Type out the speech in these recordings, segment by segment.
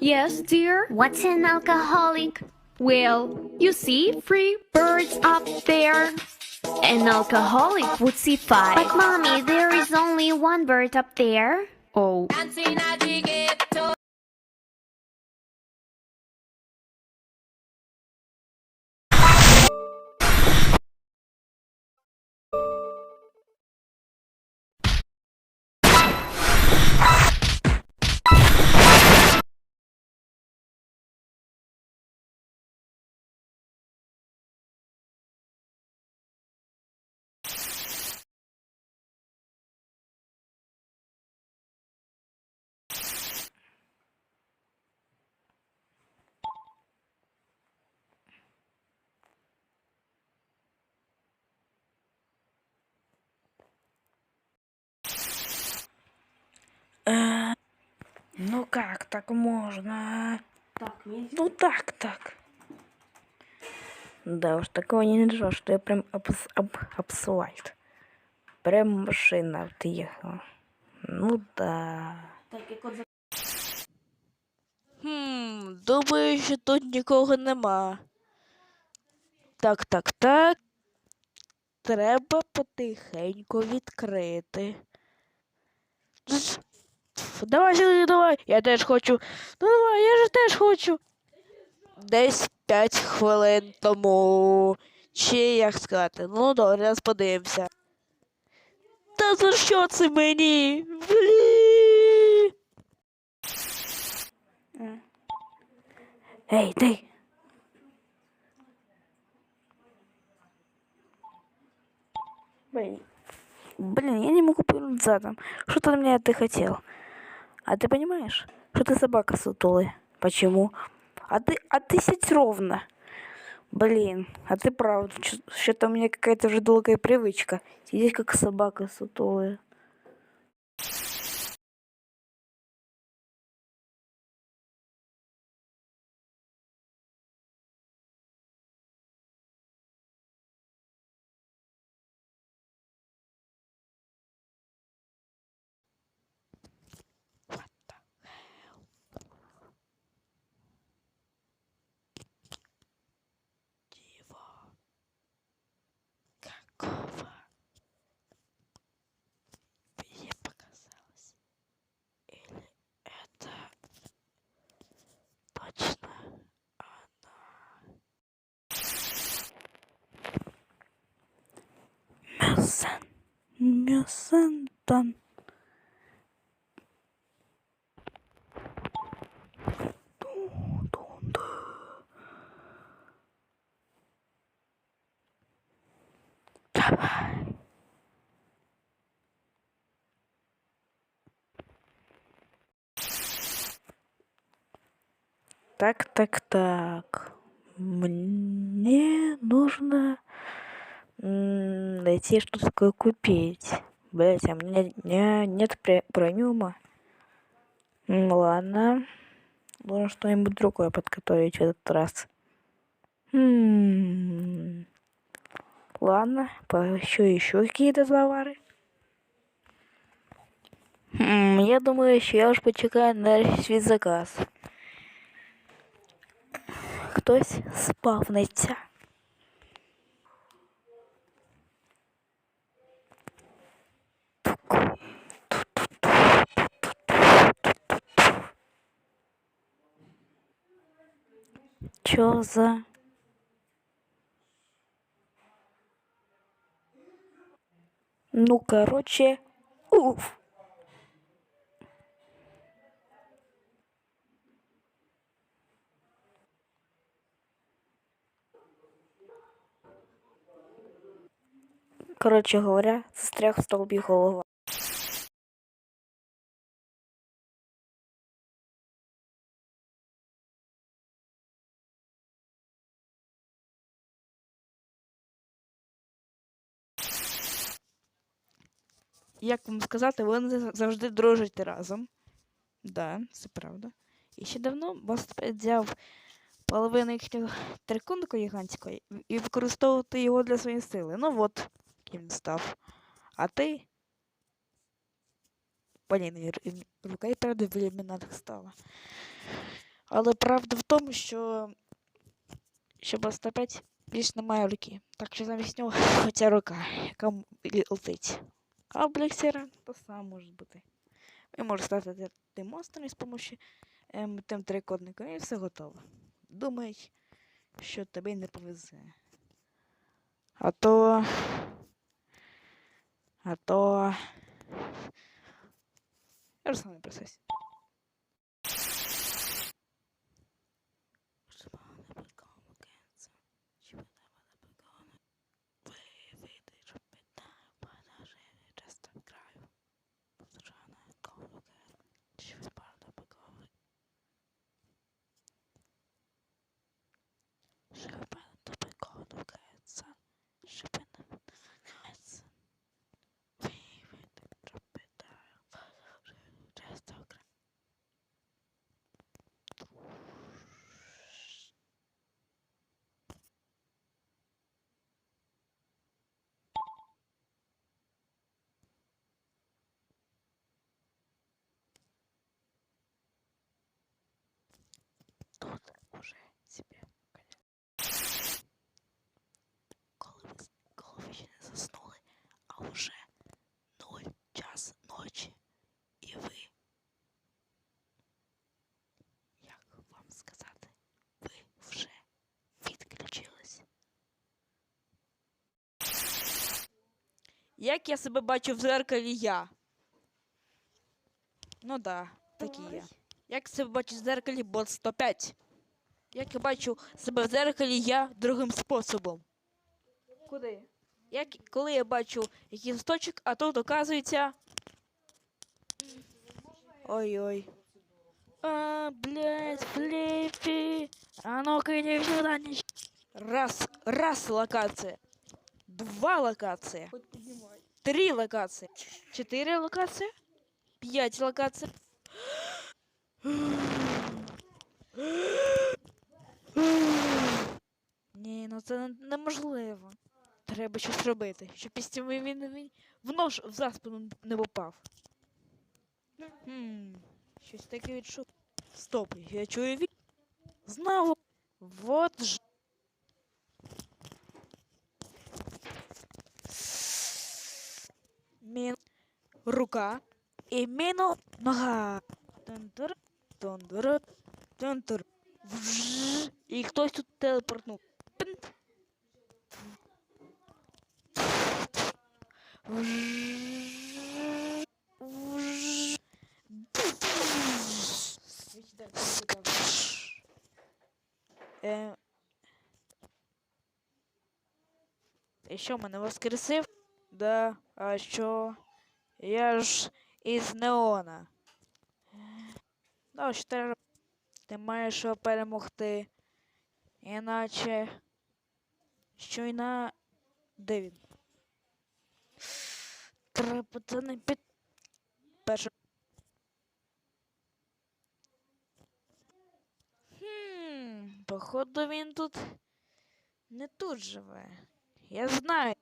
Yes, dear? What's an alcoholic? Well, you see three birds up there. An alcoholic would see five. But mommy, there is only one bird up there. Oh, Ну как так можно? Так, мені Ну так, так. Да уж, такого не нажал, что я прям об, об асфальт. Прям машина отъехала. Ну да. так, як от за- Хм, думаю, що тут нікого нема. Так, так, так. Треба потихеньку відкрити. Тс. Ф, Давай сюди, давай. Я теж хочу. Давай, я ж теж хочу. Десь 5 хвилин тому. Чи як сказати? Ну добре, зараз подивимося. Та за що це мені? Блін. Эй, ты! Блин. Блин, я не могу повернуть задом. Что ты от меня ты хотел? А ты понимаешь, что ты собака сутулая? Почему? А ты, а ты сядь ровно. Блин, а ты прав. Что-то у меня какая-то уже долгая привычка. Сидеть как собака сутулая. Мюсен. Мюсентон. Давай. Так, так, так. Мне нужно найти что такое купить. Блять, а у меня не- нет пре- премиума. Ладно. Нужно что-нибудь другое подготовить в этот раз. М, Ладно, поищу еще какие-то товары. Я думаю, еще я уж почекаю на свій заказ. Хтось спавниться. Чё за... Ну, короче, уф. Короче говоря, застряг в столбі голова. Як вам сказати, вони завжди дружать разом. Да, це правда. І ще давно Бастпет взяв половину їхнього трикутника гігантського і використовувати його для своєї сили. Ну от, ким він став. А ти. Блін, рука і правда в ілюмінатах стала. Але правда в тому, що щоб остапець більш немає руки. Так що замість нього оця рука, яка летить. А то сам може бути. Ви можете стати тим монстром з допомогою ем, тим трикутником і все готово. Думай, що тобі не повезе. А то. А то. Я ж сам не процесі. Тут уже себе конец. Коли ви, з- коли ви ще не заснули, а вже нуль час ночі. І ви. Як вам сказати? Ви вже відключились. Як я себе бачу в зеркалі я? Ну да, такі я. Як себе бачу в зеркалі бот 105? Як я бачу себе в зеркалі я другим способом. Куди? Як, коли я бачу якийсь листочок, а тут оказується. Ой-ой. А, блядь, фліпі. А ну-ка сюда. не щ- Раз, раз локация. Два локация. Три локации. Четыре локации. П'ять локаций. Ні, ну це неможливо. Треба щось робити, щоб після він, він, в нож в заспину не попав. Хм, щось таке відчув. Стоп, я чую від... Знову. Вот ж. Мін... Рука. І міну нога. Тун-тур, тун-тур, тун-тур. Вжж. І хтось тут телепортнув. Пин. Вжж. Е, що мене воскресив? Да, а що? Я ж із неона. Ну, що? Ти маєш його перемогти. Іначе. Щойно. Де він? Треба це не під. Перше. Хм, походу він тут не тут живе. Я знаю.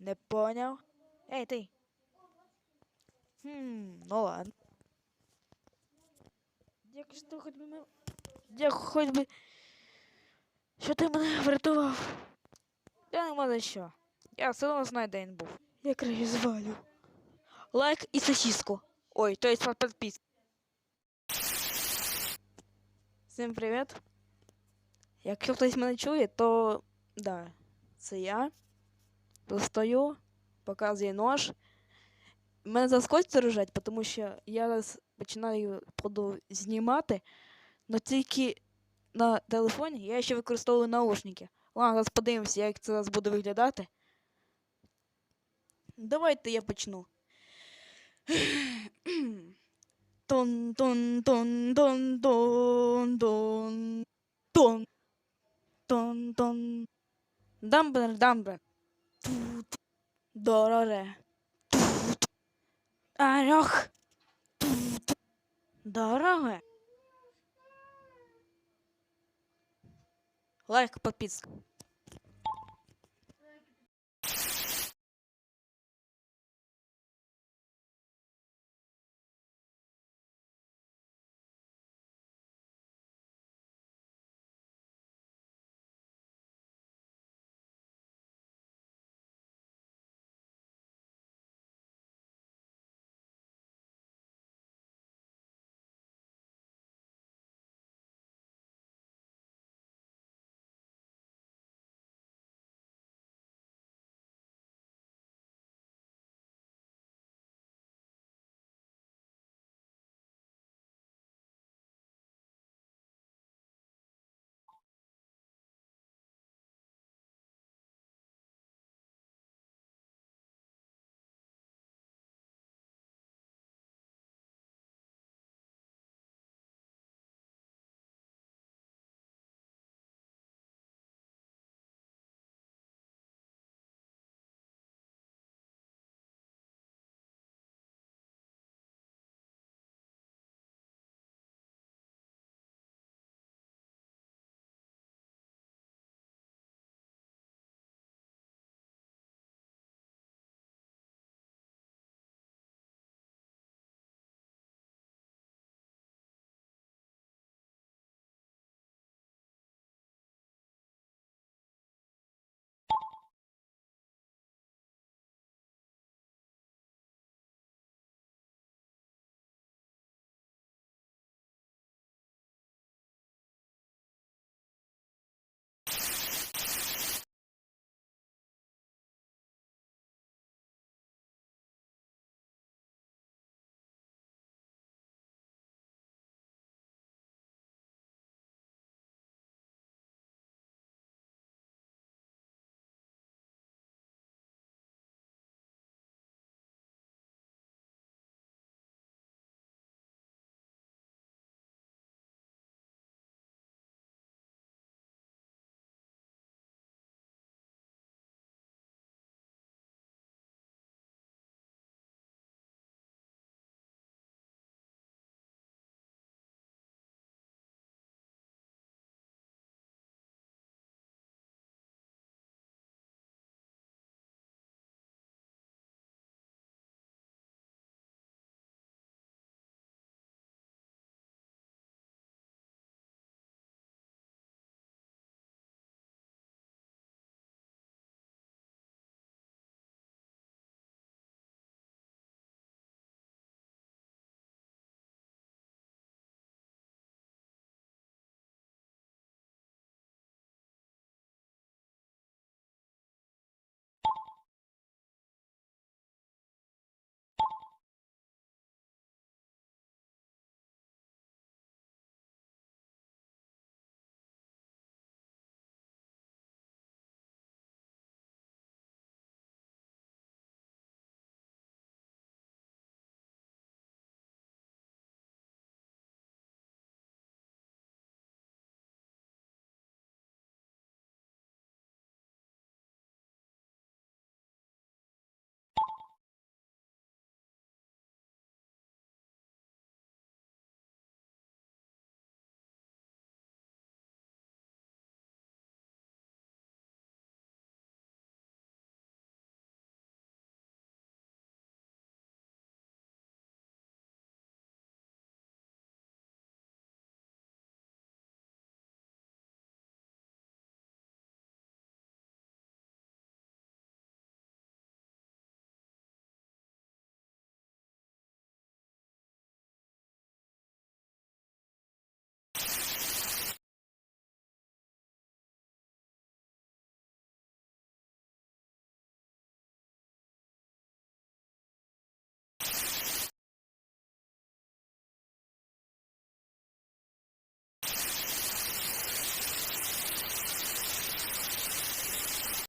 Не поняв. Ей, ти. Хм, ну ладно. Ж ти хоч би. Як хоч би... Що ти мене врятував? Я нема за що. Я все одно знаю, де він був. Я краще звалю. Лайк і сосиску. Ой, то есть подписка. Всім привіт. Якщо хтось мене чує, то да, це я. Достаю, показую нож. Мене зараз кості тому що я починаю буду знімати, але тільки на телефоні я ще використовую наушники. Ладно, зараз подивимося, як це зараз буде виглядати. Давайте я почну. Тон тон тон тон тон тон тон тон тон дамбер Тут Дороре. Арох. Дорого. Лайк, подписка.